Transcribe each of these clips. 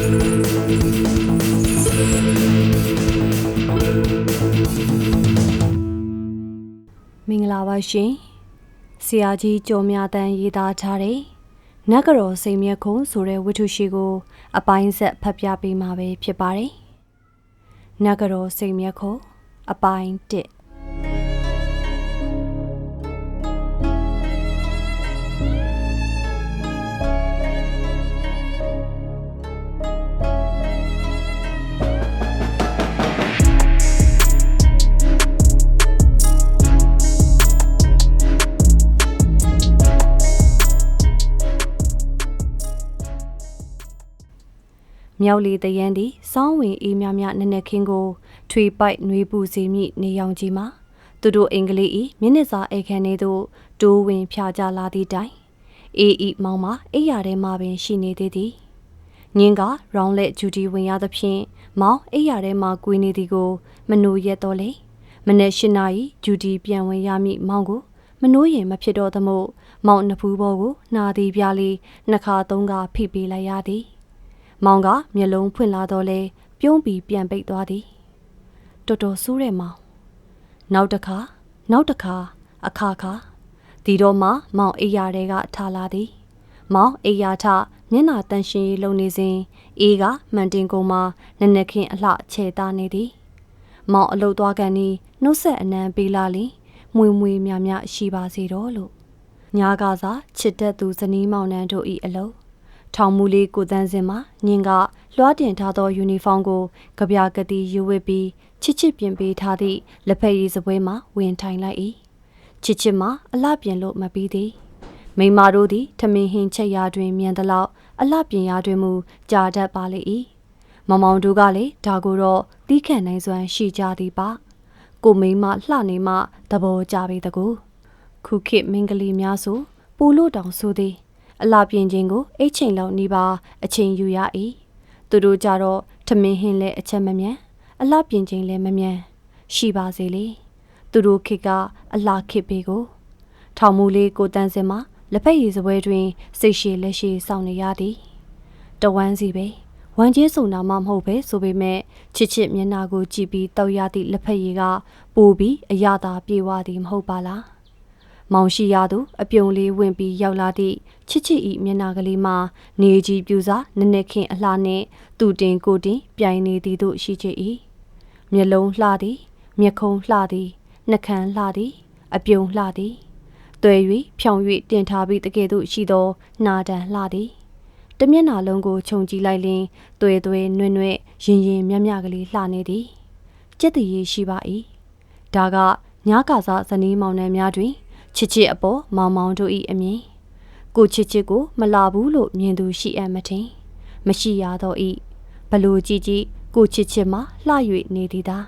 မင်္ဂလာပါရှင်ဆရာကြီးကျော်မြတန်းရေးသားထားတဲ့နဂရောစိန်မြက်ခုံဆိုတဲ့ဝတ္ထုရှိကို အပိုင်းဆက်ဖတ်ပြပေးမှာပဲဖြစ်ပါတယ်နဂရောစိန်မြက်ခုံအပိုင်း1 မြောက်လီတရန်သည်စောင်းဝင်အေးမြမြနက်နက်ခင်းကိုထွေပိုက်နှွေးပူစီမိနေရောင်ကြီးမှာသူတို့အင်္ဂလိပ်ဤမြင်းနစ်စာအိတ်ခမ်းနေသို့တိုးဝင်ဖြာကြလာသည့်တိုင်အေးဤမောင်မအိယာထဲမှပင်ရှိနေသေးသည်ညင်းကရောင်းလက်ဂျူဒီဝင်ရသဖြင့်မောင်အိယာထဲမှကွေးနေသည်ကိုမနိုရက်တော့လေမနေ့၈နာရီဂျူဒီပြန်ဝင်ရမည့်မောင်ကိုမနိုးရင်မဖြစ်တော့သမို့မောင်နှစ်ဖူးဘောကိုနှာသည်ပြားလေးနှစ်ခါသုံးခါဖိပေးလိုက်ရသည် မောင်ကမျက်လုံးဖွင့်လာတော့လဲပြုံးပြီးပြန်ပိတ်သွားသည်တော်တော်ဆိုးတဲ့မောင်နောက်တစ်ခါနောက်တစ်ခါအခါခါဒီတော့မှမောင်အိယာတွေကထားလာသည် မောင်အိယာထမျက်နာတန်ရှင်ရေးလုံနေစဉ်အေးကမှန်တင်ကုန်းမှာနက်နက်ခင်းအလှချေသားနေသည် မောင်အလုတ်သွားကန်ဤနှုတ်ဆက်အနံပေးလာလင်မွေမွေမြမြရှိပါစေတော့လို့ညာကစားချစ်တဲ့သူဇနီးမောင်နှံတို့ဤအလုတ် ထောင်မူလေးကိုတန်းစင်မှာညင်ကလွှားတင်ထားသောယူနီဖောင်းကိုကြပြကတိယူဝစ်ပြီးချစ်ချစ်ပြင်ပေးထားသည့်လက်ဖက်ရည်စပွဲမှာဝင်ထိုင်လိုက်၏ချစ်ချစ်မှာအလှပြင်လို့မပြီးသည်မိန်းမတို့သည်ထမင်းဟင်းချက်ရာတွင်မြန်သလောက်အလှပြင်ရာတွင်မူကြာတတ်ပါလေ၏မမောင်တို့ကလည်းဒါကိုတော့တီးခန့်နိုင်စွမ်းရှိကြသည်ပါကိုမိန်းမလှနေမှသဘောကျပေတကူခုခေတ်မင်္ဂလီများဆိုပူလို့တောင်ဆိုသည် အလှပြင်ခြင်းကိုအိတ်ချိန်လောက်နေပါအချိန်ယူရ၏သူတို့ကြတော့ထမင်းဟင်းလဲအချက်မမြန်အလှပြင်ခြင်းလဲမမြန်ရှိပါစေလေသူတို့ခေတ်ကအလှခေတ်ပေကို ထောင်မူလေးကိုတန်းစင်မှာလက်ဖက်ရည်စပွဲတွင် စိတ်ရှည်လက်ရှည်စောင့်နေရသည်တဝမ်းစီပဲဝမ်းချင်းစုံနာမှမဟုတ်ပဲဆိုပေမဲ့ချစ်ချစ်မျက်နှာကိုကြည့်ပြီးတောက်ရသည့်လက်ဖက်ရည်ကပိုပြီးအရသာပြေဝသည်မဟုတ်ပါလား မောင်ရှိရသူအပြုံလေးဝင်ပြီးရောက်လာသည့်ချစ်ချစ်ဤမျက်နှာကလေးမှာနေကြီးပြူစာနက်နက်ခင်အလှနှင့်သူတင်ကိုတင်ပြိုင်နေသည်တို့ရှိချစ်၏မျက်လုံးလှသည်မျက်ခုံးလှသည်နှကန်းလှသည်အပြုံလှသည်တွေ့၍ဖြောင်၍တင်ထားပြီးတကယ်သို့ရှိသောနာတန်လှသည်တမျက်နှာလုံးကိုခြုံကြည့်လိုက်လင်တွေ့တွေ့နွဲ့နွဲ့ရင်ရင်မြမြကလေးလှနေသည်ကြက်တည်ရရှိပါ၏ဒါကညာကာစားဇနီးမောင်နှံများတွင် ချစ်ချစ်အပေါ်မောင်မောင်တို့၏အမြင်ကိုချစ်ချစ်ကိုမလာဘူးလို့မြင်သူရှိအပ်မထင်မရှိရတော့ဤဘလို့ကြည့်ကြည့်ကိုချစ်ချစ်မှလှ၍နေသည်သာ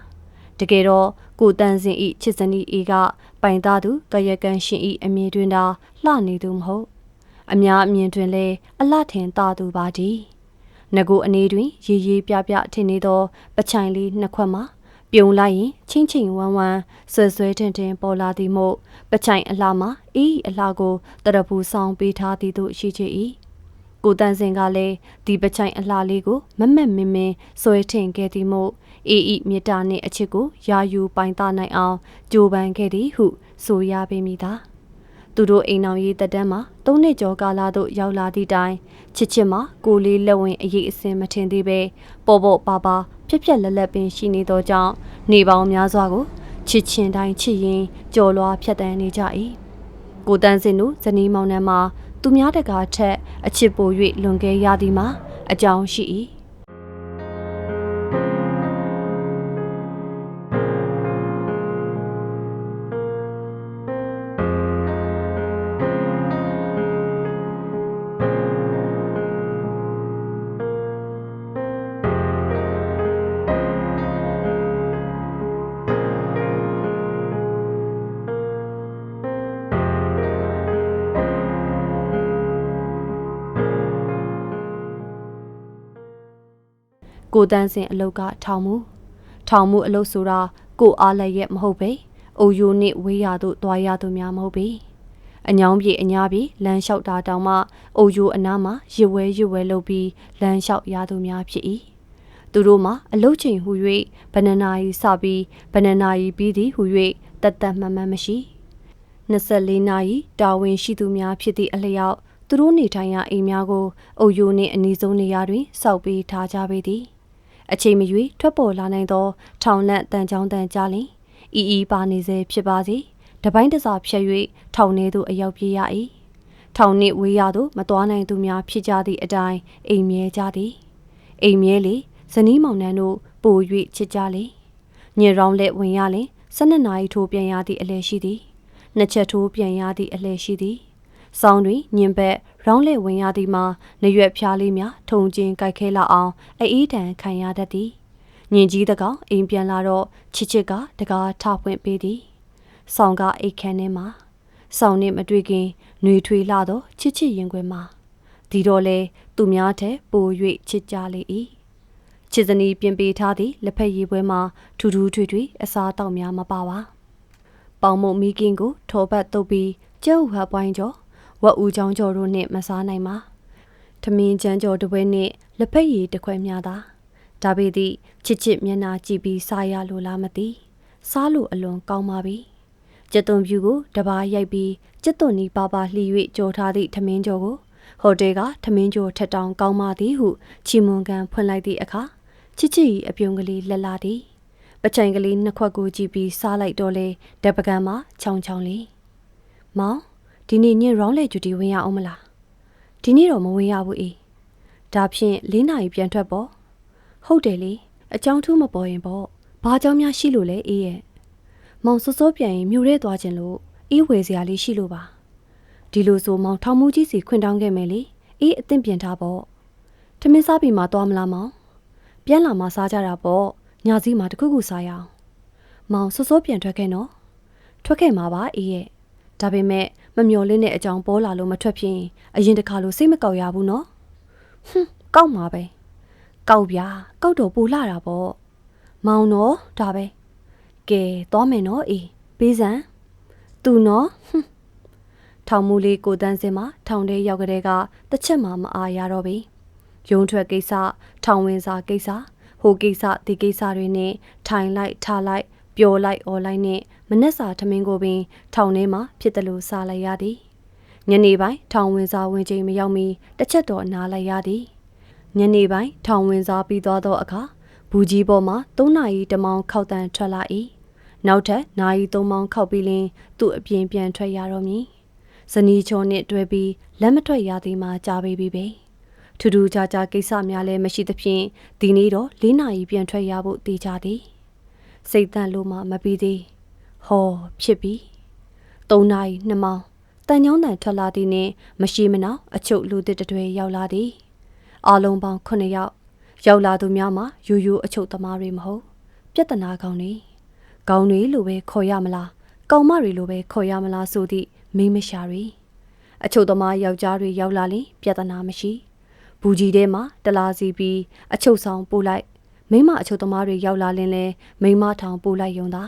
တကယ်တော့ကိုတန်စင်ဤချစ်စနီဤကပိုင်သားသူကရကန်ရှင်ဤအမြင်တွင်သာလှနေသူမဟုတ်အများအမြင်တွင်လဲအလှထင်သာသူပါဒီငကိုအနေတွင် ရေရေပြပြထင်နေသောပချိုင်လေးနှစ်ခွက်မှာ ပြုံလိုက်ရင်ချင်းချင်းဝမ်းဝမ်းဆွဲဆွဲထင်ထင်ပေါ်လာသည်မို့ပချိုင်အလှမှာအေးအလှကိုတရပူဆောင်ပေးထားသည်တို့ရှိချေ၏ကိုတန်စင်ကလည်းဒီပချိုင်အလှလေးကိုမမက်မင်းမင်းဆွဲထင်ခဲ့သည်မို့အေးဤမြစ်တာနှင့်အချစ်ကိုယာယူပိုင်သားနိုင်အောင်ကြိုးပမ်းခဲ့သည်ဟုဆိုရပေမိသာသူတို့အိမ်အောင်ရေးတက်တန်းမှာသုံးနှစ်ကျော်ကာလသို့ရောက်လာသည့်တိုင်ချစ်ချစ်မှာကိုလေးလက်ဝင်အရေးအစင်မထင်သေးပဲပေါ်ပေါ်ပါပါ ဖြက်ဖြက်လက်လက်ပင်ရှိနေသောကြောင့်နေပေါင်းများစွာကိုချစ်ချင်တိုင်းချစ်ရင်ကြော်လွားဖြတ်တန်းနေကြ၏ကိုတန်းစင်တို့ဇနီးမောင်နှံမှာသူများတကာထက်အချစ်ပို၍လွန်ကဲရသည်မှာအကြောင်းရှိ၏ ကိုတန်းစင်အလုတ်ကထောင်မှုထောင်မှုအလုတ်ဆိုတာကိုအားလည်းရဲ့မဟုတ်ပဲအိုယိုနှင့်ဝေးရသို့တွားရသူများမဟုတ်ပေအညောင်းပြေအညာပြေလမ်းလျှောက်တာတောင်မှအုပ်ယိုအနားမှာရစ်ဝဲရစ်ဝဲလုပ်ပြီးလမ်းလျှောက်ရသူများဖြစ်၏သူတို့မှာအလုတ်ချိန်ဟူ၍ဘဏ္ဍနာရီစပြီးဘဏ္ဍနာရီပြီးသည်ဟူ၍တတ်တတ်မှန်မှန်မရှိ24နာရီတာဝန်ရှိသူများဖြစ်သည့်အလျောက်သူတို့နေထိုင်ရာအိမ်များကိုအုပ်ယိုနှင့်အနီးဆုံးနေရာတွင်စောက်ပေးထားကြပေသည် အချိန်မရွေးထွက်ပေါ်လာနိုင်သော ထောင်လန့်တန်ချောင်းတန်ကြလင်အီအီပါနေစေဖြစ်ပါစေတပိုင်းတစားဖြတ်၍ထောင်ထဲသို့အရောက်ပြေးရ၏ထောင်နှင့်ဝေးရသို့မသွားနိုင်သူများဖြစ်ကြသည့်အတိုင်းအိမ်မြဲကြသည်အိမ်မြဲလေဇနီးမောင်နှံတို့ပို၍ချစ်ကြလေညရောင်းလက်ဝင်ရလင်၁၂နာရီထိုးပြန်ရသည့်အလဲရှိသည်နှစ်ချက်ထိုးပြန်ရသည့်အလဲရှိသည်ဆောင်းတွင်ညင်ဘက် ရောင်းလက်ဝင်ရသည်မှာနရွက်ဖျားလေးများထုံချင်းကြိုက်ခဲလောက်အောင်အေးတန်ခံရတတ်သည်ညင်ကြီးတကောင်အိမ်ပြန်လာတော့ချစ်ချစ်ကတကားထဖွင့်ပေးသည်ဆောင်ကအိတ်ခမ်းထဲမှာဆောင်နဲ့မတွေ့ခင်နှွေထွေလာတော့ချစ်ချစ်ရင်ခွင်မှာဒီတော့လေသူများထက်ပို၍ချစ်ကြလေ၏ချစ်စနီပြင်ပေးထားသည့်လက်ဖက်ရည်ပွဲမှာထူးထူးထွေထွေအစားတောက်များမပါပါပေါင်မုံမီကင်းကိုထောပတ်တုပ်ပြီးကျုပ်ဟပွိုင်းကျော် ဝက်ဦးချောင်းကျော်တို့နှင့်မစားနိုင်ပါထမင်းချမ်းကျော်တပွဲနှင့်လက်ဖက်ရည်တစ်ခွက်များသာဒါပေသည့်ချစ်ချစ်မျက်နာကြည့်ပြီးစားရလိုလားမသိစားလို့အလွန်ကောင်းပါပြီကျက်သွန်ဖြူကိုတပားရိုက်ပြီးကျက်သွန်နီပါပါလှီ၍ကြော်ထားသည့်ထမင်းကျော်ကိုဟိုတယ်ကထမင်းကျော်ထက်တောင်ကောင်းပါသည်ဟုချီမွန်ကန်ဖွင့်လိုက်သည့်အခါချစ်ချစ်၏အပြုံးကလေးလက်လာသည်ပချိုင်ကလေးနှစ်ခွက်ကိုကြည့်ပြီးစားလိုက်တော့လေတပကံမှာချောင်းချောင်းလေးမောင် ဒီနေ့ညရောင်းလေဂျူတီဝင်ရအောင်မလားဒီနေ့တော့မဝင်ရဘူးအေးဒါဖြင့်၄နာရီပြန်ထွက်ပေါ့ဟုတ်တယ်လေအကြောင်းထူးမပေါ်ရင်ပေါ့ဘာကြောင့်များရှိလို့လဲအေးရဲ့မောင်စောစောပြန်ရင်မြို့ရဲသွားခြင်းလို့အေးဝယ်စရာလေးရှိလို့ပါဒီလိုဆိုမောင်ထောင်မှုကြီးစီခွင့်တောင်းခဲ့မယ်လေအေးအသင့်ပြင်ထားပေါ့ထမင်းစားပြီးမှသွားမလားမောင်ပြန်လာမှစားကြတာပေါ့ညစည်းမှာတခုခုစားရအောင်မောင်စောစောပြန်ထွက်ခဲ့နော်ထွက်ခဲ့မှာပါအေးရဲ့ဒါပေမဲ့ မမျော်လင့်တဲ့အကြောင်းပေါ်လာလို့မထွက်ဖြစ်ရင်အရင်တခါလိုစိတ်မကောက်ရဘူးနော်ဟွန်းကောက်မှာပဲကောက်ပြကောက်တော့ပူလာတာပေါ့မောင်တော့ဒါပဲကဲသွားမယ်နော်အေးပေးစံသူနော်ဟွန်းထောင်မူလေးကိုတန်းစင်မှာထောင်ထဲရောက်ကြတဲ့ကတစ်ချက်မှမအားရတော့ပြီရုံထွက်ကိစ္စထောင်ဝင်စာကိစ္စဟိုကိစ္စဒီကိစ္စတွေနဲ့ထိုင်လိုက်ထားလိုက် ပျော်လိုက်អော်လိုက်နဲ့မနှက်စာထမင်းကိုပင် ထောင်ထဲမှာဖြစ်တယ်လို့စားလိုက်ရသည်ညနေပိုင်းထောင်ဝင်စာဝင်ချိန်မရောက်မီတစ်ချက်တော့နားလိုက်ရသည်ညနေပိုင်းထောင်ဝင်စာပြီးသွားသောအခါဘူးကြီးပေါ်မှာ၃နာရီတမောင်ခောက်တန်ထွက်လာ၏နောက်ထပ်နာရီ၃မောင်ခောက်ပြီးလင်သူ့အပြင်ပြန်ထွက်ရတော့မည်ဇနီးချောနှင့်တွဲပြီးလက်မထွက်ရသည်မှာကြားပေးပြီပဲထူးထူးခြားခြားကိစ္စများလည်းမရှိသဖြင့်ဒီနေ့တော့၄နာရီပြန်ထွက်ရဖို့တည်ကြသည် စိတ်တန့်လို့မှမပြီးသေးဟောဖြစ်ပြီ၃နာရီနှမောင်တန်ညောင်းတန်ထွက်လာသည်နှင့်မရှိမနောက်အချုပ်လူတစ်တွေရောက်လာသည်အလုံးပေါင်း9ယောက်ရောက်လာသူများမှာယူယူအချုပ်သမားတွေမဟုတ်ပြဿနာကောင်းတွေကောင်းတွေလိုပဲခေါ်ရမလားကောင်မတွေလိုပဲခေါ်ရမလားဆိုသည့်မိမရှာတွေအချုပ်သမားယောက်ျားတွေရောက်လာရင်ပြဿနာမရှိဘူးကြီးထဲမှာတလားစီပြီးအချုပ်ဆောင်ပို့လိုက် မိမအချုပ်သမားတွေရောက်လာလင်းလဲမိမထောင်ပို့လိုက်ယုံသာ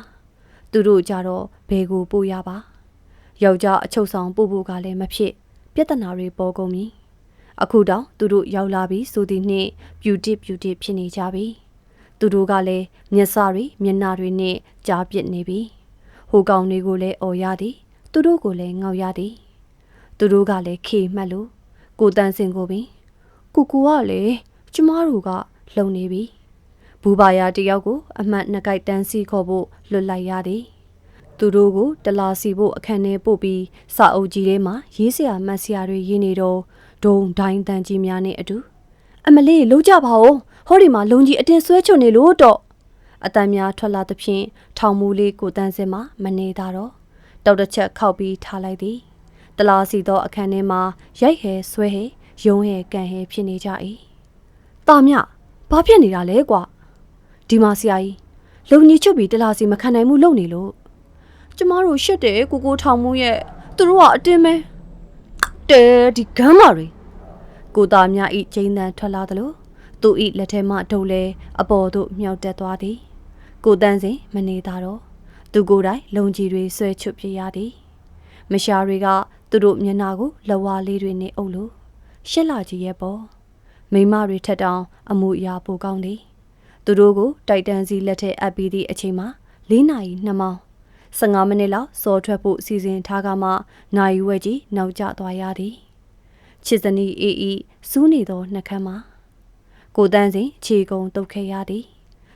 သူတို့ကြတော့ဘယ်ကိုပို့ရပါယောက်ျားအချုပ်ဆောင်ပို့ဖို့ကလည်းမဖြစ် ပြဿနာတွေပေါ်ကုန်ပြီအခုတော့သူတို့ရောက်လာပြီဆိုသည်နှင့် beauty beauty ဖြစ်နေကြပြီသူတို့ကလည်းမျက်စာတွေမျက်နှာတွေနဲ့ကြားပစ်နေပြီဟိုကောင်တွေကိုလည်းអော်ရသည် သူတို့ကိုလည်းငေါရသည် သူတို့ကလည်းခေမှတ်လို့ကိုတန်းစင်ကိုပင်ကိုကူကလည်းကျမတို့ကလုံနေပြီ ဘူပါယာတယောက်ကို အမှတ်နှစ်ကိုက်တန်းစီခေါ်ဖို့လွတ်လိုက်ရသည်သူတို့ကိုတလာစီဖို့အခန်းထဲပို့ပြီးစာအုပ်ကြီးထဲမှာရေးစရာမှတ်စရာတွေရေးနေတော့ဒုံဒိုင်းတန်ကြီးများနဲ့အတူအမလေးလုံးကြပါဦးဟောဒီမှာလုံကြီးအတင်းဆွဲချွတ်နေလို့တော့အတန်များထွက်လာသဖြင့်ထောင်မူလေးကိုတန်းစင်မှာမနေတာတော့တောက်တစ်ချက်ခောက်ပြီးထားလိုက်သည်တလာစီသောအခန်းထဲမှာရိုက်ဟဲဆွဲဟဲယုံဟဲကန်ဟဲဖြစ်နေကြ၏တာမြဘာဖြစ်နေတာလဲကွာ ဒီမှာဆရာကြီးလုံကြီးချွတ်ပြီးတလာစီမခံနိုင်မှုလုပ်နေလို့ကျမတို့ရှက်တယ်ကိုကိုထောင်မှုရဲ့သူတို့ကအတင်းမဲတဲဒီဂမ်းမာတွေကိုသားများဤကျင်းတန်ထွက်လာသလိုသူဤလက်ထဲမှဒုတ်လဲအပေါ်သို့မြောက်တက်သွားသည်ကိုတန်းစင်မနေတာတော့သူကိုယ်တိုင်လုံကြီးတွေဆွဲချွတ်ပြရသည်မရှာတွေကသူတို့မျက်နှာကိုလဝါလေးတွေနဲ့အုပ်လို့ရှက်လာကြည့်ရဲ့ပေါ့မိမတွေထက်တောင်အမှုအရာပိုကောင်းသည် သူတို့ကိုတိုက်တန်းစီလက်ထက်အပ်ပြီးသည့်အချိန်မှာ၄နာရီ2မောင်15မိနစ်လောက်စောထွက်ဖို့စီစဉ်ထားကမှနိုင်ဝဲကြီးနောက်ကျသွားရသည်ချစ်စနီအေးဤစူးနေသောနှက်ခမ်းမှာကိုတန်းစဉ်ခြေကုံတုတ်ခဲ့ရသည်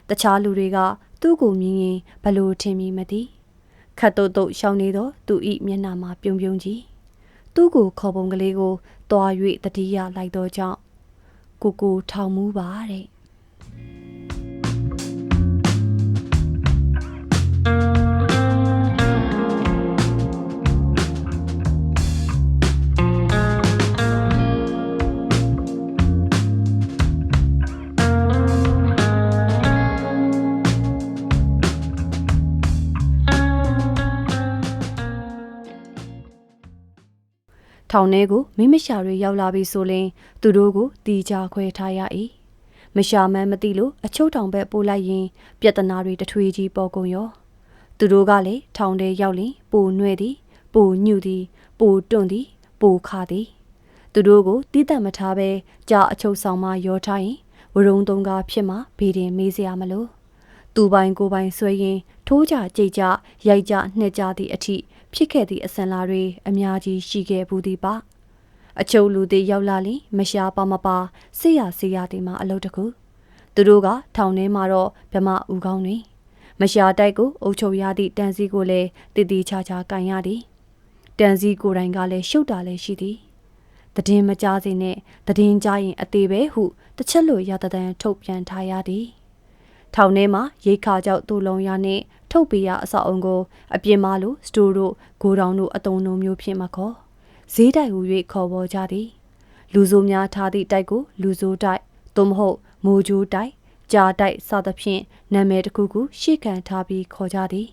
တခြားလူတွေကသူ့ကိုမြင်ရင်ဘလို့ထင်မိမသိခတ်တုတ်တုတ်ရှောင်းနေသောသူဤမျက်နှာမှာပြုံပြုံကြီးသူ့ကိုခေါ်ပုံကလေးကိုတွား၍တတိယလိုက်သောကြောင့်ကိုကိုထောင်မူပါတဲ့ ထောင်ထဲကိုမိမရှာတွေရောက်လာပြီဆိုရင်သူတို့ကိုတီချာခွဲထားရ၏မရှာမှန်းမသိလို့အချုပ်ထောင်ဘက်ပို့လိုက်ရင် ပြဿနာတွေတထွေကြီးပေါ်ကုန်ရောသူတို့ကလည်းထောင်ထဲရောက်ရင်ပိုနှဲ့သည် ပိုညှူသည် ပိုတွန့်သည် ပိုခါသည် သူတို့ကိုတီးတတ်မထားပဲကြာအချုပ်ဆောင်မှရောထားရင်ဝရုံတုံးကားဖြစ်မှဘေးတင်မေးစရာမလိုသူပိုင်ကိုပိုင်ဆွဲရင်ထိုးကြကြိတ်ကြရိုက်ကြနှက်ကြသည့်အထိ ဖြစ်ခဲ့သည့်အစံလာတွေအများကြီးရှိခဲ့ဘူးသည်ပါအချုပ်လူတွေရောက်လာရင်မရှားပါမပါဆေးရဆေးရတွေမှာအလုပ်တကူသူတို့ကထောင်ထဲမှာတော့ဗမာဦးကောင်းတွေမရှားတိုက်ကိုအုပ်ချုပ်ရသည့်တန်စီကိုလည်းတည်တည်ချာချာကန်ရသည်တန်စီကိုယ်တိုင်ကလည်းရှုပ်တာလည်းရှိသည်တည်င်းမကြားစေနဲ့တည်င်းကြားရင်အသေးပဲဟုတစ်ချက်လိုရတဲ့တန်ထုတ်ပြန်ထားရသည်ထောင်ထဲမှာရိတ်ခါကြောက်တူလုံးရနှင့် ထုတ်ပေးရအဆောက်အုံကိုအပြင်မှာလိုစတိုတို့ဂိုဒေါင်တို့အတုံလုံးမျိုးဖြင့်မခေါ်ဈေးတိုက်ဟူ၍ခေါ်ပေါ်ကြသည်လူဆိုးများထားသည့်တိုက်ကိုလူဆိုးတိုက်သို့မဟုတ်မိုးကြိုးတိုက်ကြာတိုက်စသဖြင့်နာမည်တစ်ခုခုရှေ့ခံထားပြီးခေါ်ကြသည်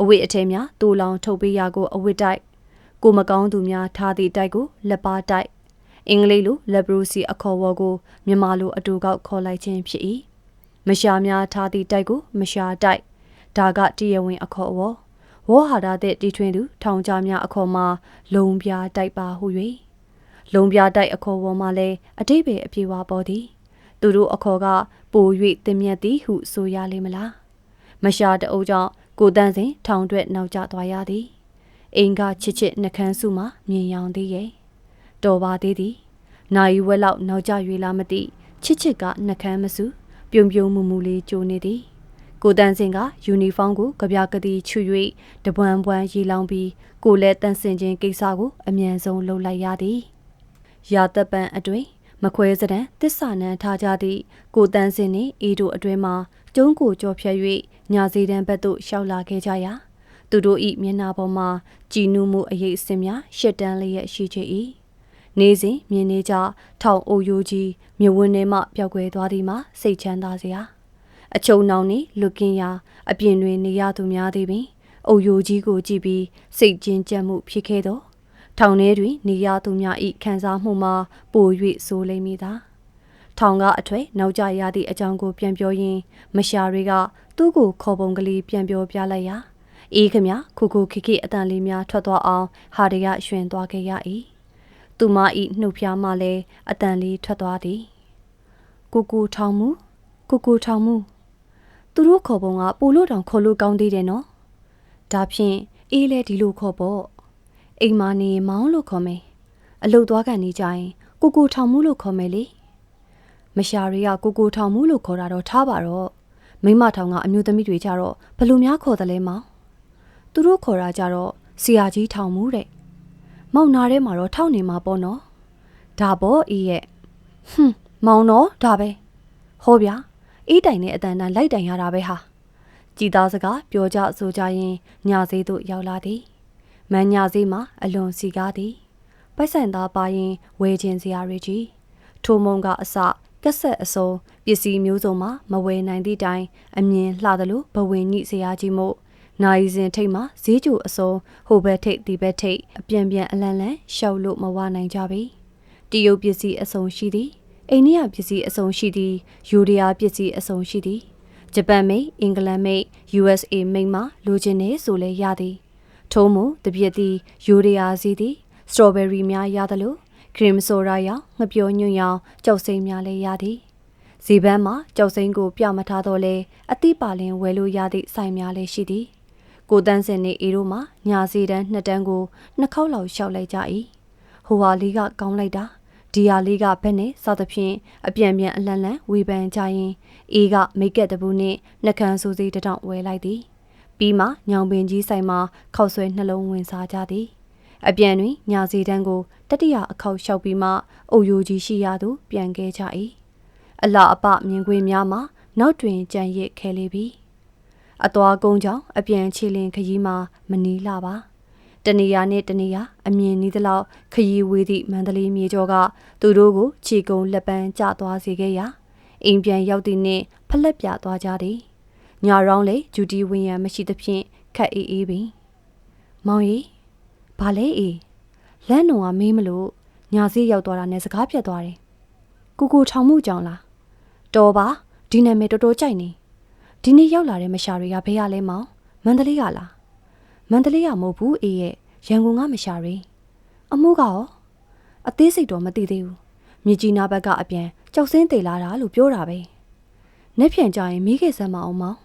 အဝိအထည်များတူလောင်ထုတ်ပေးရကိုအဝိတိုက်ကိုမကောင်းသူများထားသည့်တိုက်ကိုလက်ပါတိုက်အင်္ဂလိပ်လို leprosy အခေါ်အဝေါ်ကိုမြန်မာလိုအတူကောက်ခေါ်လိုက်ခြင်းဖြစ်၏မရှာများထားသည့်တိုက်ကိုမရှာတိုက် ဒါကတရားဝင် အခေါ်အဝေါ်ဝေါ်ဟာရတဲ့တီထွင်သူထောင်ကြားများအခေါ်မှာလုံပြားတိုက်ပါဟု၍လုံပြားတိုက်အခေါ်ဝေါ်မှာလည်းအတိတ်ပဲအပြေဝပေါ်သည် သူတို့အခေါ်ကပို၍တင်မြတ်သည်ဟုဆိုရလိမ့်မလားမရှာတအုပ်ကြောင့်ကိုတန်းစဉ်ထောင်တွက်နောက်ကျသွားရသည်အင်္ဂချစ်ချစ်နှကန်းစုမှမြင်ရောင်သေးရဲ့တော်ပါသေးသည်နိုင်ဝက်လောက်နောက်ကျ၍လာမသိချစ်ချစ်ကနှကန်းမစုပြုံပြုံမူမူလေးကြိုနေသည် ကိုတန်းစင်ကယူနီဖောင်းကိုကြပြကတိချွ၍တပွန်းပွန်းရီလောင်ပြီးကိုလည်းတန်းစင်ခြင်းကိစ္စကိုအမြန်ဆုံးလုပ်လိုက်ရသည်ရာတပ်ပန်အတွင်မခွဲစတဲ့တစ္ဆာနံထားကြသည့်ကိုတန်းစင်နှင့်အေးတို့အတွင်မှာကျုံးကိုကြော်ဖြတ်၍ညာစီတန်းဘက်သို့ရှောက်လာခဲ့ကြရာသူတို့၏မျက်နှာပေါ်မှာကြည်နူးမှုအရေးအစင်များရှစ်တန်းလျက်ရှိချေ၏နေစဉ်မြင်နေကြထောင်အိုယိုကြီးမြဝင်းထဲမှပျောက်ကွယ်သွားသည်မှာစိတ်ချမ်းသာစရာ အချုံနောင်နှင့်လူကင်းရာအပြင်တွင်နေရသူများသည်ပင်အုတ်ယိုကြီးကိုကြည့်ပြီးစိတ်ကျဉ်ကျပ်မှုဖြစ်ခဲ့သောထောင်ထဲတွင်နေရသူများ၏ခံစားမှုမှာပို၍ဆိုလိမ့်မည်သာထောင်ကအထွေနောက်ကျရသည့်အကြောင်းကိုပြန်ပြောရင်းမရှာတွေကသူ့ကိုခေါ်ပုံကလေးပြန်ပြောပြလိုက်ရာအေးခမခုခုခိခိအတန်လေးများထွက်သွားအောင်ဟာရရရွှင်သွားခဲ့ရ၏သူမ၏နှုတ်ဖျားမှလည်းအတန်လေးထွက်သွားသည်ကိုကိုထောင်မူကိုကိုထောင်မူ သူတို့ခေါ်ပုံကပိုလို့တောင်ခေါ်လို့ကောင်းသေးတယ်နော်ဒါဖြင့်အေးလဲဒီလိုခေါ်ပေါ့အိမ်မာနေမောင်းလို့ခေါ်မယ်အလုတ်သွားကန်နေကြရင်ကိုကိုထောင်မှုလို့ခေါ်မယ်လေမရှာရီကကိုကိုထောင်မှုလို့ခေါ်တာတော့ထားပါတော့မိမထောင်ကအမျိုးသမီးတွေကြတော့ဘလို့များခေါ်တယ်လဲမောင်သူတို့ခေါ်တာကြတော့ဆရာကြီးထောင်မှုတဲ့မောင်နာထဲမှာတော့ထောက်နေမှာပေါ့နော်ဒါပေါ့အေးရဲ့ဟွန်းမောင်တော့ဒါပဲဟောဗျာ အေးတိုင်နဲ့အတန်တန်လိုက်တိုင်ရတာပဲဟာကြည်သားစကားပြောကြဆိုကြရင်ညစေးသို့ရောက်လာသည်မန်ညစေးမှာအလွန်စီကားသည်ပိုက်ဆံသားပါရင်ဝယ်ခြင်းစရာတွေကြီးထိုမုံကအစကက်ဆက်အစုံပစ္စည်းမျိုးစုံမှာမဝယ်နိုင်သည့်တိုင်အမြင်လှသလိုဘဝင်ညိစရာကြီးမို့နိုင်စဉ်ထိတ်မှာဈေးကျူအစုံဟိုဘက်ထိတ်ဒီဘက်ထိတ်အပြန်ပြန်အလန့်လန့်ရှောက်လို့မဝနိုင်ကြပြီတရုတ်ပစ္စည်းအစုံရှိသည် အိန္ဒိယပစ္စည်းအစုံရှိသည်ယူရီးယားပစ္စည်းအစုံရှိသည်ဂျပန်မိတ်အင်္ဂလန်မိတ် USA မိတ်မှလိုချင်နေဆိုလဲရသည်ထို့မို့တပြည့်သည်ယူရီးယားစီသည်စတော်ဘယ်ရီများရသလိုခရီမ်ဆိုရာရောင်ငပြောညွန့်ရောင်ကြောက်စိမ်းများလည်းရသည်ဇီပန်းမှာကြောက်စိမ်းကိုပြမထားတော့လဲအတိပါလင်ဝယ်လို့ရသည့်ဆိုင်များလည်းရှိသည်ကိုတန်းစင်နေအေးတို့မှာညာစီတန်းနှစ်တန်းကိုနှစ်ခေါက်လောက်ရှောက်လိုက်ကြ၏ဟိုဟာလေးကကောင်းလိုက်တာ ဒီယာလေးကဘက်နဲ့စသဖြင့်အပြန်ပြန်အလန့်လန့်ဝေဖန်ကြရင်အေးကမိတ်ကက်တပူနှင့်နှကန်းစူစီတထောင်ဝဲလိုက်သည်ပြီးမှညောင်ပင်ကြီးဆိုင်မှာခောက်ဆွဲနှလုံးဝင်စားကြသည်အပြန်တွင်ညာစီတန်းကိုတတိယအခောက်လျှောက်ပြီးမှအုပ်ယိုကြီးရှိရသူပြန်ခဲ့ကြ၏အလှအပမြင်ကွင်းများမှာနောက်တွင်ကြံရစ်ခဲလေပြီအသွာကုန်းကြောင့်အပြန်ချီလင်ခရီးမှာမနီးလာပါ တနေရာနဲ့တနေရာအမြင်နီးသလောက်ခရီးဝေးသည့်မန္တလေးမြေကျော်ကသူတို့ကိုခြေကုံလက်ပန်းကျသွားစေခဲ့ရာအိမ်ပြန်ရောက်သည့်နှင့်ဖလက်ပြသွားကြသည်ညရောင်းလေဂျူတီဝင်းရံမရှိသဖြင့်ခက်အေးအေးပင်မောင်ကြီးဘာလဲအေးလန့်နုံကမေးမလို့ညာစီရောက်သွားတာနဲ့စကားပြတ်သွားတယ်ကိုကိုထောင်မှုကြောင်လားတော်ပါဒီနာမည်တော်တော်ကြိုက်နေဒီနေ့ရောက်လာတဲ့မရှာတွေကဘယ်ရလဲမောင်မန္တလေးကလား မန္တလေးကမဟုတ်ဘူးအေးရဲ့ရန်ကုန်ကမရှာတွေအမှုကရောအသေးစိတ်တော့မသိသေးဘူးမြကြီးနာဘက်ကအပြန်ကြောက်စင်းတေလာတာလို့ပြောတာပဲ။နေ့ဖြန်ကြရင်မိခဲ့စမ်းမအောင်မောင်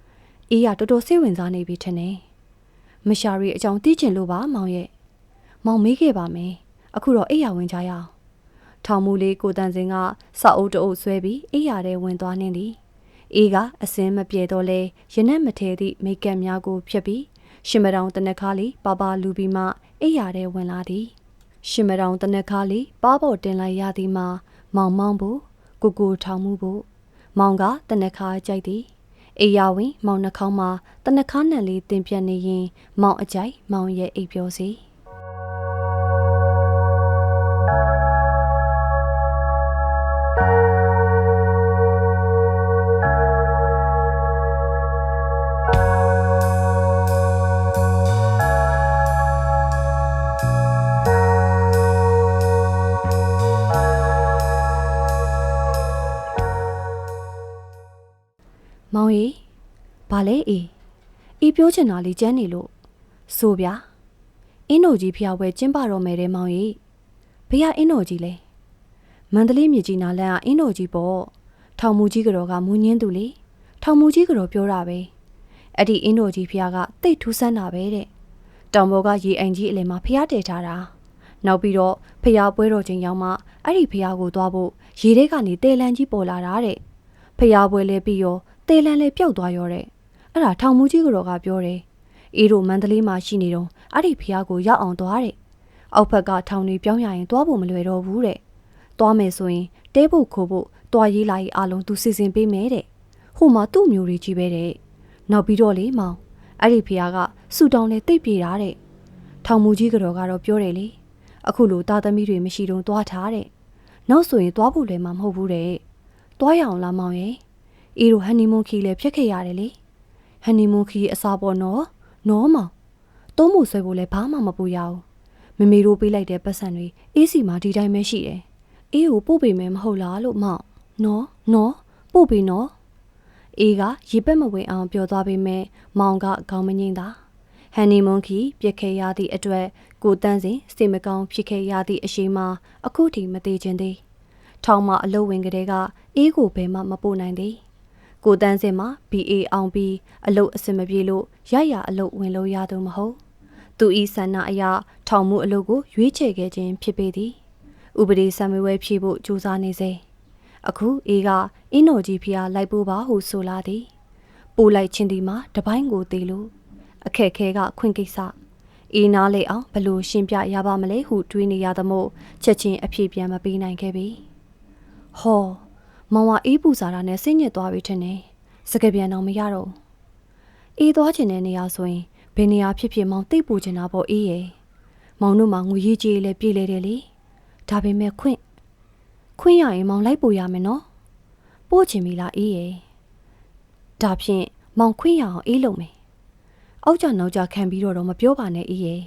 ။အေးရတော်တော်စိတ်ဝင်စားနေပြီထင်တယ်။မရှာရီအကြောင်းသိချင်လို့ပါမောင်ရဲ့။မောင်မေးခဲ့ပါမယ်။အခုတော့အိယာဝင်ကြရအောင်။ထောင်မူလေးကိုတန်စင်ကစောက်အုပ်တအုပ်ဆွဲပြီးအိယာထဲဝင်သွားနှင်းသည်။အေးကအစင်းမပြေတော့လဲရနက်မထဲသည့်မိတ်ကပ်များကိုဖြတ်ပြီး ရှင်မတောင်တနက်ခါလေးပါပါလူပြီးမှအိယာထဲဝင်လာသည်။ရှင်မတောင်တနက်ခါလေးပါပေါ်တင်လိုက်ရသည်မှာမောင်မောင်ဖို့ကိုကိုထောင်မှုဖို့မောင်ကတနခါကြိုက်သည်အေးရဝင် မောင်နှာခေါင်းမှာတနခါနံလေးတင်ပြတ်နေရင် မောင်အကြိုက်မောင်ရဲ့အိပ်ပြောစီ ဘာလဲအေးအေးပြောချင်တာလေးကြမ်းနေလို့ဆိုဗျာအင်းတော်ကြီးဖျားပွဲကျင်းပတော့မယ်တဲ့မောင်ကြီးဘယ်ကအင်းတော်ကြီးလဲမန္တလေးမြေကြီးနာလန်ကအင်းတော်ကြီးပေါ့ထောင်မူကြီးကတော့ကမူညင်းသူလေထောင်မူကြီးကတော့ပြောတာပဲအဲ့ဒီအင်းတော်ကြီးဖျားကတိတ်ထူးဆန်းတာပဲတဲ့တောင်ပေါ်ကရေအိမ်ကြီးအလယ်မှာဖျားတည်ထားတာနောက်ပြီးတော့ဖျားပွဲတော်ချိန်ရောက်မှအဲ့ဒီဖျားကိုသွားဖို့ရေထဲကနေတဲလန်းကြီးပေါ်လာတာတဲ့ဖျားပွဲလဲပြီးရောတေလန်လေးပျောက်သွားရောတဲ့ အဲ့ဒါထောင်မူကြီးကတော့ကပြောတယ်အေးတို့မန္တလေးမှာရှိနေတော့အဲ့ဒီဖះကိုရောက်အောင်သွားတဲ့အောက်ဘက်ကထောင်တွေပြောင်းရရင်သွားဖို့မလွယ်တော့ဘူးတဲ့သွားမယ်ဆိုရင်တဲဖို့ခိုးဖို့သွားရေးလာရေးအလုံးသူစီစဉ်ပေးမယ်တဲ့ဟိုမှာသူ့မျိုးတွေကြီးပဲတဲ့နောက်ပြီးတော့လေမောင်အဲ့ဒီဖះကစူတောင်းလေတိတ်ပြေတာတဲ့ထောင်မူကြီးကတော့ကတော့ပြောတယ်လေအခုလိုတာသမီတွေမရှိတော့သွားထားတဲ့နောက်ဆိုရင်သွားဖို့လည်းမဟုတ်ဘူးတဲ့သွားရအောင်လားမောင်ရဲ့အေးတို့ဟန်နီမွန်ခီလည်းဖြတ်ခဲ့ရတယ်လေ ဟန်နီမွန်ခီအစားပေါ်နော်နော်မောင်သုံးမှုဆွဲဖို့လည်းဘာမှမပူရဘူးမမေတို့ပေးလိုက်တဲ့ပတ်စံတွေအေးစီမှာဒီတိုင်းပဲရှိတယ်အေးကိုပို့ပေးမယ်မဟုတ်လားလို့မောင်နော်နော်ပို့ပေးနော်အေးကရေပက်မဝင်အောင်ပြောသွားပေမဲ့မောင်ကခေါင်းမငိမ့်တာဟန်နီမွန်ခီပြက်ခဲရသည့်အတွက်ကိုတန်းစဉ်စိတ်မကောင်းဖြစ်ခဲ့ရသည့်အရှိန်မှာအခုထိမသေးခြင်းသေးထောင်မအလုတ်ဝင်ကလေးကအေးကိုဘယ်မှမပို့နိုင်သေး ကိုတန်းစင်မှာ BA အောင်ပြီးအလုတ်အစင်မပြေလို့ရရအလုတ်ဝင်လို့ရသူမဟုတ်သူဤဆန္ဒအရာထောင်မှုအလုတ်ကိုရွေးချယ်ခဲ့ခြင်းဖြစ်ပေသည်ဥပဒေဆံမွေးဖြည့်ဖို့ကြိုးစားနေစေအခုအေးကအင်းတော်ကြီးဖျားလိုက်ဖို့ပါဟုဆိုလာသည်ပို့လိုက်ချင်းဒီမှာတပိုင်းကိုသေးလို့အခက်ခဲကခွင့်ကိစ္စအေးနားလေအောင်ဘလို့ရှင်းပြရပါမလဲဟုတွေးနေရသမို့ချက်ချင်းအဖြေပြန်မပေးနိုင်ခဲ့ပြီဟော မောင်ဝအေးပူစားတာနဲ့စိတ်ညစ်သွားပြီထင်တယ်စကပြန်တော့မရတော့အေးသွားချင်တဲ့နေရာဆိုရင်ဘယ်နေရာဖြစ်ဖြစ်မောင်တိတ်ပူချင်တာပေါ့အေးရဲ့မောင်တို့မှငွေရေးကြေးလည်းပြေးလေတယ်လေဒါပေမဲ့ခွင့်ခွင့်ရရင်မောင်လိုက်ပူရမယ်နော်ပို့ချင်ပြီလားအေးရဲ့ဒါဖြင့်မောင်ခွင့်ရအောင်အေးလုပ်မယ်အောက်ကြနောက်ကြခံပြီးတော့တော့မပြောပါနဲ့အေးရဲ့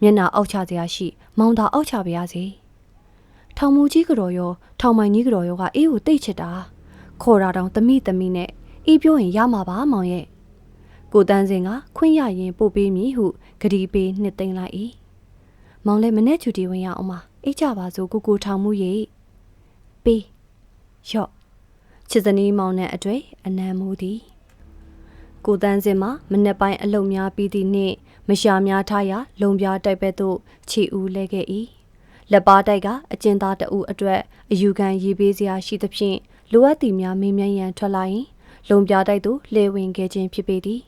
မျက်နှာအောက်ချစရာရှိ မောင်သာအောက်ချပါရစေ ထောင်မူကြီးကြော်ရောထောင်မိုင်ကြီးကြော်ရောကအေးကိုတိတ်ချစ်တာခေါ်တာတောင်တမိတမိနဲ့အေးပြောရင်ရမှာပါမောင်ရဲ့ကိုတန်းစင်ကခွင့်ရရင်ပို့ပေးမည်ဟုဂရီပေးနှစ်သိမ့်လိုက်၏မောင်လည်းမနဲ့ချူတီဝင်ရအောင်ပါအိတ်ကြပါစို့ကိုကိုထောင်မှုရေပေးရော့ချစ်စနီးမောင်နဲ့အတွေ့အနံမှုသည်ကိုတန်းစင်မှာမနေ့ပိုင်းအလုံများပြီးသည့်နေ့မရှာများထားရာ လုံပြားတိုက်ဘက်သို့ခြေဦးလဲခဲ့၏ လက်ပါတိုက်ကအကျဉ်သားတအုပ်အတွက်အယူခံရေးပေးစရာရှိသဖြင့်လိုအပ်သည်များမေးမြန်းရန်ထွက်လာရင်လုံပြားတိုက်သို့လဲဝင်ခဲ့ခြင်းဖြစ်ပေသည်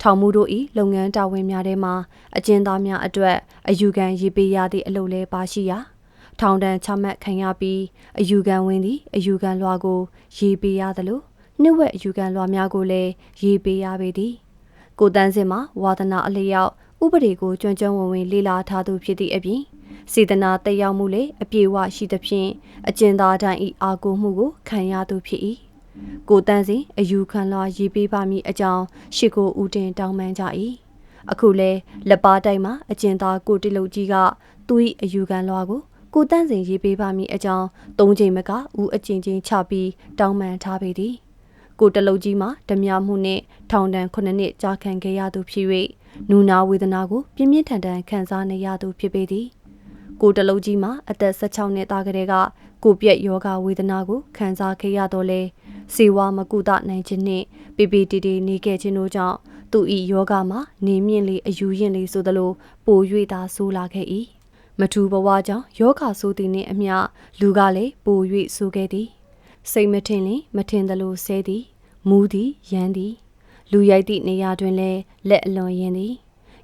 ထောင်မှုတို့၏လုပ်ငန်းတာဝန်များထဲမှာအကျဉ်းသားများအတွက်အယူခံရေးပေးရသည့်အလုပ်လဲပါရှိရာထောင်ဒဏ်ချမှတ်ခံရပြီးအယူခံဝင်သည့်အယူခံလွှာကို ရေးပေးရသလိုနှစ်ဝက်အယူခံလွှာများကိုလည်းရေးပေးရပေသည်ကိုတန်းစင်မှာဝါသနာအလျောက်ဥပဒေကိုကျွမ်းကျွမ်းဝင်ဝင်လေ့လာထားသူဖြစ်သည့်အပြင် စေတနာတက်ရောက်မှုလည်းအပြည့်အဝရှိသဖြင့်အကျဉ်းသားတိုင်း၏အာကိုမှုကိုခံရသူဖြစ်၏ကိုတန်းစင်အယူခံလွှာရေးပေးပါမည်အကြောင်းရှစ်ကိုဦးတင်တောင်းပန်ကြ၏အခုလဲလက်ပါတိုက်မှာအကျဉ်းသားကိုတိလုတ်ကြီးကသူ၏အယူခံလွှာကိုကိုတန်းစင်ရေးပေးပါမည်အကြောင်းသုံးချိန်မကဦးအကျဉ်းချင်းချပြီးတောင်းပန်ထားပေသည်ကိုတလုတ်ကြီးမှာဓမြမှုနှင့်ထောင်ဒဏ်9နှစ်ကြာခံခဲ့ရသူဖြစ်၍နူနာဝေဒနာကိုပြင်းပြင်းထန်ထန်ခံစားနေရသူဖြစ်ပေသည် ကိုတလုံးကြီးမှာအသက်16နှစ်သားကလေးကကိုပြက်ယောဂဝေဒနာကိုခံစားခဲ့ရတော့လဲစေဝါမကုသနိုင်ခြင်းနှင့်ပိပိတီတီနေခဲ့ခြင်းတို့ကြောင့်သူဤယောဂမှာနေမြင့်လေးအယူရင်လေးဆိုသလိုပို၍သာဆိုးလာခဲ့၏မထူဘဝကြောင့်ယောဂဆိုးသည်နှင့်အမျှလူကလည်းပို၍ဆိုခဲ့သည်စိတ်မထင်လင်မထင်သလိုဆဲသည်မူးသည်ရမ်းသည်လူရိုက်သည့်နေရာတွင်လည်းလက်အလွန်ရင်သည်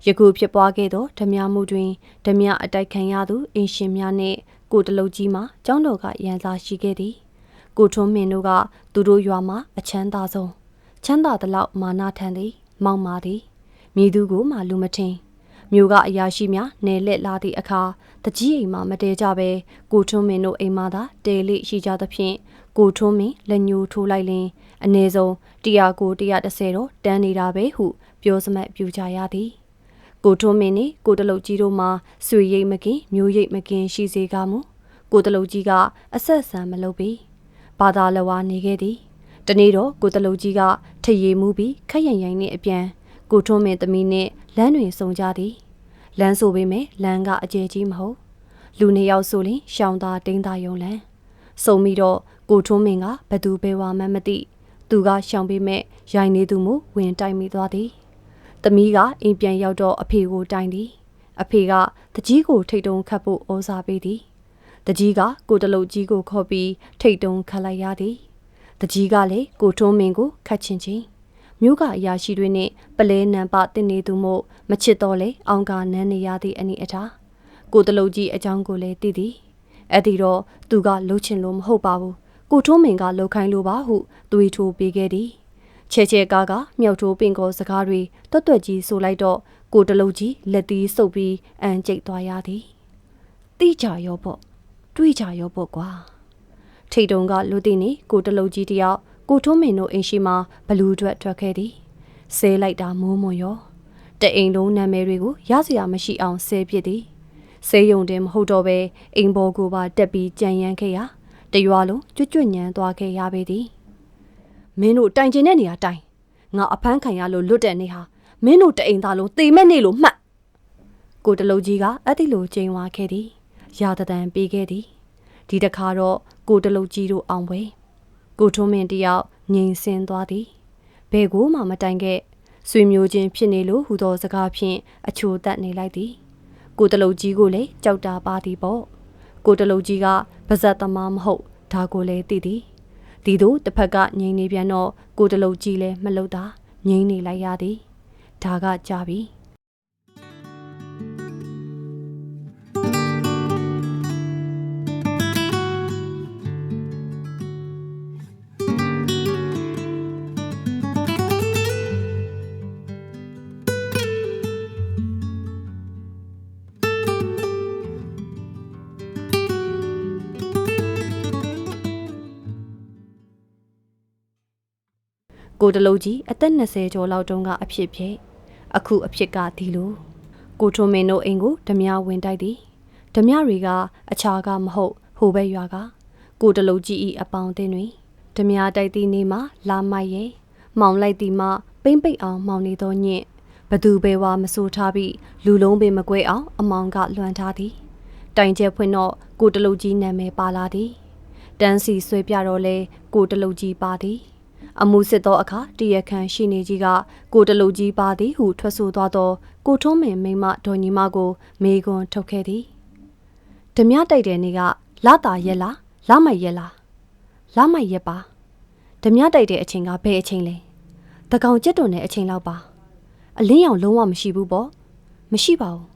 ယခုဖြစ်ပွားခဲ့သောဓမြမှုတွင်ဓမြအတိုက်ခံရသူအင်ရှင်များနှင့်ကိုတလုတ်ကြီးမှကျောင်းတော်ကရန်စာရှိခဲ့သည်ကိုထွန်းမင်းတို့ကသူတို့ရွာမှာအချမ်းသာဆုံးချမ်းသာသလောက်မာနထန်သည် မောက်မာသည်မိသူကိုမှလူမထင်မျိုးကအရာရှိများနယ်လက်လာသည့်အခါတကြီးအိမ်မှာမတဲကြပဲကိုထွန်းမင်းတို့အိမ်မှာသာတဲလေးရှိကြသဖြင့်ကိုထွန်းမင်းလက်ညှိုးထိုးလိုက်လင်အ ਨੇ ဆုံး100ကို130တော့တန်းနေတာပဲဟု ပြောစမှတ်ပြကြရသည် ကိုထွန်းမင်းနှင့်ကိုတလုတ်ကြီးတို့မှာဆွေရိတ်မကင်မျိုးရိတ်မကင်ရှိစေကမူကိုတလုတ်ကြီးကအဆက်ဆံမလုပ်ပေဘာသာလဝါနေခဲ့သည်တနေ့တော့ကိုတလုတ်ကြီးကထရေမှုပြီးခက်ရန်ရိုင်နှင့်အပြန်ကိုထွန်းမင်းသမီးနှင့်လမ်းတွင်ဆုံကြသည်လမ်းဆိုပေမဲ့လမ်းကအကျယ်ကြီးမဟုတ်လူနှစ်ယောက်ဆိုရင်ရှောင်းသားတင်းသားယုံလမ်းစုံပြီးတော့ကိုထွန်းမင်းကဘသူပဲဝါမှမသိသူကရှောင်ပေမဲ့ရိုင်နေသူမို့ဝင်တိုက်မိသွားသည်။ သမီးကအိမ်ပြန်ရောက်တော့အဖေကိုတိုင်သည်။အဖေကတကြီးကိုထိတ်တုံခတ်ဖို့ဩစာပေးသည်။တကြီးကကိုတလုတ်ကြီးကိုခေါ်ပြီးထိတ်တုံခတ်လိုက်ရသည်။တကြီးကလည်းကိုထွန်းမင်းကိုခတ်ချင်းချင်းမြို့ကအရာရှိတွေနဲ့ပလဲနံပါတင်နေသူမို့မချစ်တော့လေအောင်ကနန်းနေရသည့်အနေအထားကိုတလုတ်ကြီးအကြောင်းကိုလည်းသိသည်အဲ့ဒီတော့သူကလှုပ်ချင်လို့မဟုတ်ပါဘူးကိုထုံးမင်ကလှုပ်ခိုင်းလိုပါဟုတွေးထိုးပေးခဲ့သည် ချဲချဲကားကမြောက်ထိုးပင်ကောစကားတွေတွတ်တွက်ကြီးဆိုလိုက်တော့ကိုတလုံးကြီးလက်သီးစုပ်ပြီးအန်ကျိတ်သွားရသည်တိကြရောပေါ့တွေးကြရောပေါ့ကွာထိတ်တုံကလူသိနေကိုတလုံးကြီးတယောက်ကိုထုံးမင်တို့အိမ်ရှိမှာဘလူးထွက်ထွက်ခဲ့သည်ဆဲလိုက်တာမိုးမွန်ရောတအိမ်လုံးနာမည်တွေကိုရစရာမရှိအောင်ဆဲပြစ်သည်ဆဲယုံတယ်မဟုတ်တော့ပဲအိမ်ဘောကိုပါတက်ပြီးကြံရမ်းခဲ့ရာတရွာလုံးကြွကြွညံသွားခဲ့ရပေသည် မင်းတို့တိုင်ကျင်တဲ့နေရာတိုင်ငါအဖမ်းခံရလို့လွတ်တဲ့နေဟာမင်းတို့တအိမ်သားလုံးတေမဲ့နေလို့မှတ်ကိုတလုံးကြီးကအဲ့ဒီလိုချိန်ဝါခဲ့သည်ရာတတန်ပေးခဲ့သည်ဒီတခါတော့ကိုတလုံးကြီးတို့အောင်ပွဲကိုထုံးမင်းတယောက်ငြိမ်စင်သွားသည်ဘယ်ကိုမှမတိုင်ခဲ့ဆွေမျိုးချင်းဖြစ်နေလို့ဟူသောစကားဖြင့်အချိုတက်နေလိုက်သည်ကိုတလုံးကြီးကိုလည်းကြောက်တာပါသည်ပေါ့ကိုတလုံးကြီးကပါဇက်သမားမဟုတ်ဒါကိုလည်းသိသည် ဒီတို့တစ်ဖက်ကငြိမ်နေပြန်တော့ကိုတလုံးကြီးလည်းမလုတာငြိမ်နေလိုက်ရသည်ဒါကကြပြီ ကိုတလုံးကြီးအသက်20ကျော်လောက်တုန်းကအဖြစ်ဖြစ်အခုအဖြစ်ကဒီလိုကိုထုံမင်းတို့အိမ်ကိုဓမြဝင်တိုက်သည်ဓမြတွေကအခြားကမဟုတ်ဟိုဘက်ရွာကကိုတလုံးကြီးဤအပေါင်းအသင်းတွင်ဓမြတိုက်သည့်နေ့မှာလာမိုက်ရဲ့မောင်လိုက်သည်မှပိမ့်ပိတ်အောင်မောင်နေသောညင့်ဘသူပဲဝါမဆိုးထားပြီးလူလုံးပင်မကွဲအောင်အမောင်ကလွှမ်းထားသည်တိုင်ကျဲဖွင့်တော့ကိုတလုတ်ကြီးနာမည်ပါလာသည်တန်းစီဆွဲပြတော့လဲကိုတလုတ်ကြီးပါသည် အမှုစစ်သောအခါတရခန်ရှိနေကြီးကကိုတလုတ်ကြီးပါသည်ဟုထွက်ဆိုသွားသောကိုထုံးမင်မိမဒေါ်ညီမကို မေကွန်ထုတ်ခဲ့သည်ဓမြတိုက်တဲ့နေ့ကလာတာရက်လားလာမိုက်ရက်လားလာမိုက်ရက်ပါဓမြတိုက်တဲ့အချိန်ကဘယ်အချိန်လဲတကောင်ကျက်တွန်တဲ့အချိန်လောက်ပါအလင်းရောင်လုံးဝမရှိဘူးပေါ့မရှိပါဘူး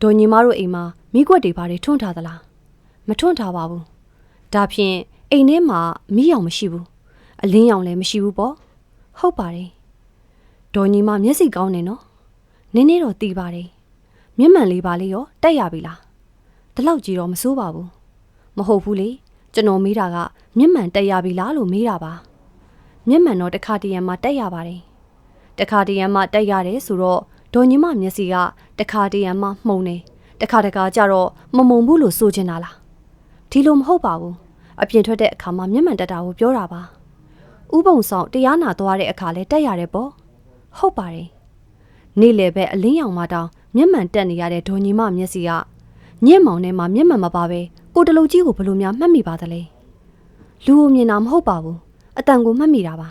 ဒေါ်ညီမတို့အိမ်မှာမိကွက်တွေဘာတွေထွန်းထားသလားမထွန်းထားပါဘူးဒါဖြင့်အိမ်ထဲမှာမိရောင်မရှိဘူး အလင်းရောင်လည်းမရှိဘူးပေါ့ဟုတ်ပါတယ်ဒေါ်ညီမမျက်စိကောင်းနေနော်နင်းနေတော့တီးပါတယ်မျက်မှန်လေးပါလေးရောတက်ရပြီလားဒီလောက်ကြီးတော့မစိုးပါဘူးမဟုတ်ဘူးလေကျွန်တော်မေးတာကမျက်မှန်တက်ရပြီလားလို့မေးတာပါမျက်မှန်တော့တစ်ခါတည်းရံမှာတက်ရပါတယ်တခါတရံမှတက်ရတယ်ဆိုတော့ဒေါ်ညီမမျက်စိကတခါတရံမှမှုံနေတခါတခါကျတော့မမုံဘူးလို့ဆိုချင်တာလားဒီလိုမဟုတ်ပါဘူးအပြင်ထွက်တဲ့အခါမှာမျက်မှန်တက်တာကိုပြောတာပါ ဥပုံဆောင်တရားနာသွားတဲ့အခါလဲတက်ရတယ်ပေါ့ဟုတ်ပါတယ်နေ့လေပဲအလင်းရောင်မှတောင်မျက်မှန်တက်နေရတဲ့ဒေါ်ညီမမျက်စိကညက်မောင်ထဲမှာမျက်မှန်မပါပဲကိုတလူကြီးကိုဘယ်လိုများမှတ်မိပါသလဲလူကိုမြင်တာမဟုတ်ပါဘူးအတန်ကိုမှတ်မိတာပါ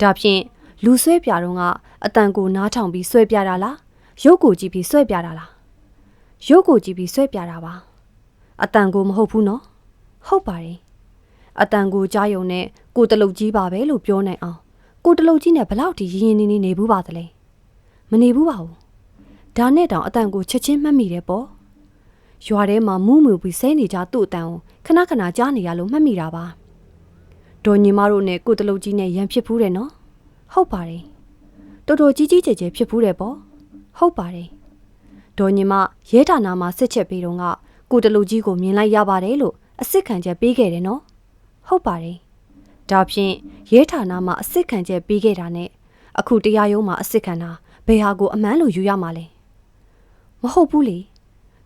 ဒါဖြင့်လူဆွဲပြတော့ကအတန်ကိုနားထောင်ပြီးဆွဲပြတာလားရုပ်ကိုကြည့်ပြီးဆွဲပြတာလားရုပ်ကိုကြည့်ပြီးဆွဲပြတာပါအတန်ကိုမဟုတ်ဘူးနော်ဟုတ်ပါတယ်အတန်ကိုကြားယုံနဲ့ ကိုတလုတ်ကြီးပါပဲလို့ပြောနိုင်အောင်ကိုတလုတ်ကြီးနဲ့ဘလောက်ထိရင်းရင်းနေနေနေဘူးပါသလဲမနေဘူးပါဘူးဒါနဲ့တောင်အတန်ကိုချက်ချင်းမှတ်မိတယ်ပေါ့ရွာထဲမှာမူးမူပြီးဆဲနေကြသူ့အတန်ကိုခဏခဏကြားနေရလို့မှတ်မိတာပါဒေါ်ညီမတို့နဲ့ကိုတလုတ်ကြီးနဲ့ရန်ဖြစ်ဘူးတယ်နော်ဟုတ်ပါတယ်တော်တော်ကြီးကြီးကျယ်ကျယ်ဖြစ်ဘူးတယ်ပေါ့ဟုတ်ပါတယ်ဒေါ်ညီမရဲဌာနမှာစစ်ချက်ပေးတော့ကကိုတလူကြီးကိုမြင်လိုက်ရပါတယ်လို့အစစ်ခံချက်ပေးခဲ့တယ်နော်ဟုတ်ပါတယ် ဒါဖြင့်ရဲဌာနမှာအစစ်ခံချက်ပေးခဲ့တာနဲ့အခုတရားရုံးမှာအစစ်ခံတာဘယ်ဟာကိုအမှန်လို့ယူရမှာလဲမဟုတ်ဘူးလေ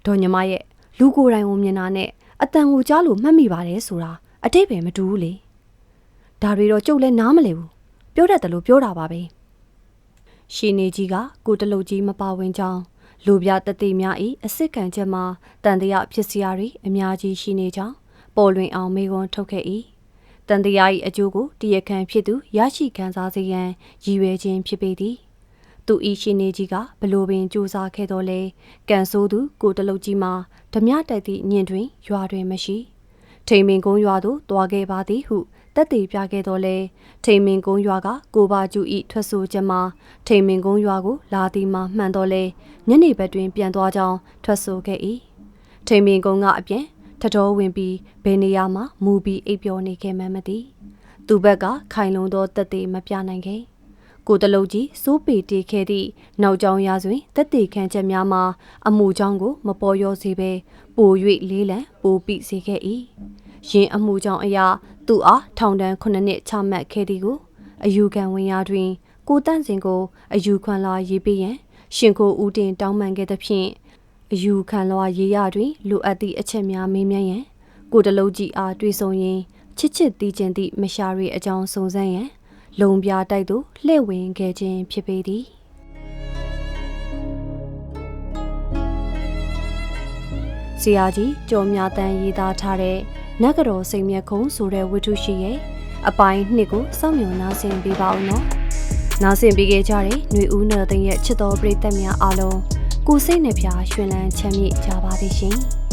ဒေါ်ညီမရဲ့လူကိုယ်တိုင်ကိုမြင်တာနဲ့အတန်ကိုကြားလို့မှတ်မိပါတယ်ဆိုတာအတိတ်ပဲမတူဘူးလေဒါတွေတော့ကြုတ်လဲနားမလဲဘူးပြောတတ်တယ်လို့ပြောတာပါပဲရှင်နေကြီးကကိုတလုတ်ကြီးမပါဝင်ကြောင်းလူပြတတိများ၏အစစ်ကန်ချက်မှာတန်တရာဖြစ်စရာတွေအများကြီးရှိနေကြောင်းပေါ်လွင်အောင်မေခွန်းထုတ်ခဲ့၏ တန်တရာ၏အကျိုးကိုတရခံဖြစ်သူရရှိခံစားစေရန်ရည်ရွယ်ခြင်းဖြစ်ပေသည်သူဤရှင်နေကြီးကဘလို့ပင်စူးစမ်းခဲ့တော်လဲကန်ဆိုးသူကိုတလုတ်ကြီးမှာဓမြတိုက်သည့်ညင်တွင်ရွာတွင်မရှိထိန်မင်ကုန်းရွာသို့တွားခဲ့ပါသည်ဟုတက်တည်ပြခဲ့တော်လဲထိန်မင်ကုန်းရွာကကိုပါကျူဤထွက်ဆိုချက်မှာထိန်မင်ကုန်းရွာကိုလာသည်မှာမှန်တော်လဲညနေဘက်တွင်ပြန်သွားကြောင်းထွက်ဆိုခဲ့၏ထိန်မင်ကုန်းကအပြင် ထတော်ဝင်ပြီးဘယ်နေရာမှာမူပြီးအိပ်ပျော်နေခဲ့မှန်းမသိသူဘက်ကခိုင်လုံသောတက်တည်မပြနိုင်ခဲ့ကိုတလုံးကြီးစိုးပေတေခဲ့သည့်နောက်ကျောင်းရာတွင်တက်တေခန့်ချက်များမှာအမှုကြောင့်ကို မပေါ်ရောစေဘဲပို၍လေးလံပိုပိစေခဲ့၏ရင်အမှုကြောင့်အရာသူအားထောင်ဒဏ်9နှစ်ချမှတ်ခဲ့သည်ကိုအယူခံဝင်ရာတွင် ကိုတန့်စင်ကို အယူခံလာရေးပေးရန်ရှင်ကိုဦးတင်တောင်းပန်ခဲ့သဖြင့် အယူခံလွာရေးရတွင်လိုအပ်သည့်အချက်များမေးမြန်းရန်ကိုတလုံးကြီးအားတွေ့ဆုံရင်းချစ်ချစ်တီးကျင်သည့်မရှာရီအကြောင်းစုံစမ်းရန်လုံပြတိုက်သို့လှည့်ဝင်ခဲ့ခြင်းဖြစ်ပေသည်ဆရာကြီးကျော်မြတန်ရေးသားထားတဲ့နဂတော်စိန်မြက်ခုံဆိုတဲ့ဝတ္ထုရှိရဲ့အပိုင်းနှစ်ကိုစောင့်မျှော်နားဆင်ပေးပါဦးနော်။နားဆင်ပေးခဲ့ကြတဲ့ຫນွေဦးနယ်သိန်းရဲ့ချစ်တော်ပရိသတ်များအားလုံး ကိုစိတ်နှဖျားရှင်လန်းချမ်းမြေ့ကြပါသည်ရှင်။